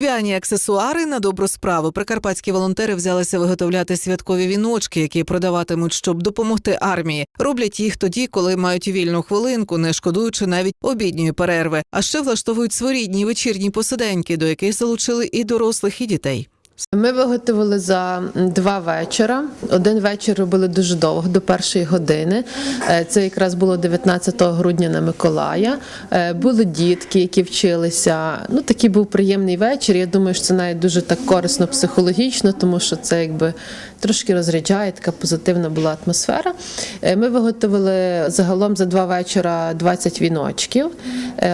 В'яні аксесуари на добру справу. Прикарпатські волонтери взялися виготовляти святкові віночки, які продаватимуть, щоб допомогти армії. Роблять їх тоді, коли мають вільну хвилинку, не шкодуючи навіть обідньої перерви. А ще влаштовують своєрідні вечірні посиденьки, до яких залучили і дорослих, і дітей. Ми виготовили за два вечора. Один вечір робили дуже довго, до першої години. Е, Це якраз було 19 грудня на Миколая. Е, Були дітки, які вчилися. Ну, такий був приємний вечір. Я думаю, що це навіть дуже так корисно психологічно, тому що це якби трошки розряджає, така позитивна була атмосфера. Е, Ми виготовили загалом за два вечора 20 віночків.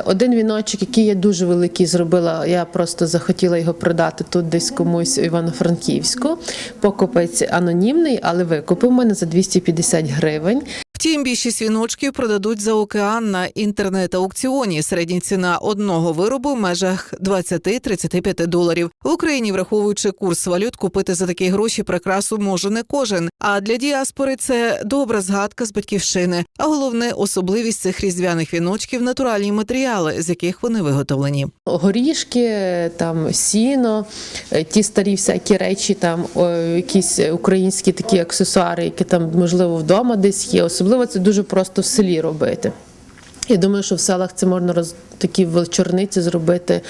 Один віночок, який я дуже великий зробила, я просто захотіла його продати тут десь комусь у Івано-Франківську. Покупець анонімний, але викупив мене за 250 гривень. Втім, більшість віночків продадуть за океан на інтернет-аукціоні. Середня ціна одного виробу в межах 20-35 доларів. В Україні, враховуючи курс валют, купити за такі гроші прикрасу може не кожен. А для діаспори це добра згадка з батьківщини. А головне особливість цих різдвяних віночків натуральні матеріали, з яких вони виготовлені. Горішки, там сіно, е, ті старі всякі речі, там якісь українські такі аксесуари, які там можливо вдома десь є. Особливо це дуже просто в селі робити. Я думаю, що в селах це можна роз такі вечорниці зробити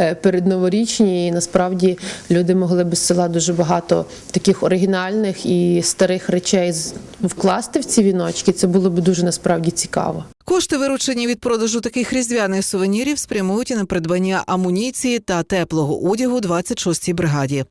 е, передноворічні. І насправді люди могли б з села дуже багато таких оригінальних і старих речей вкласти в ці віночки. Це було б дуже насправді цікаво. Кошти, виручені від продажу таких різдвяних сувенірів, спрямують і на придбання амуніції та теплого одягу 26-й бригаді.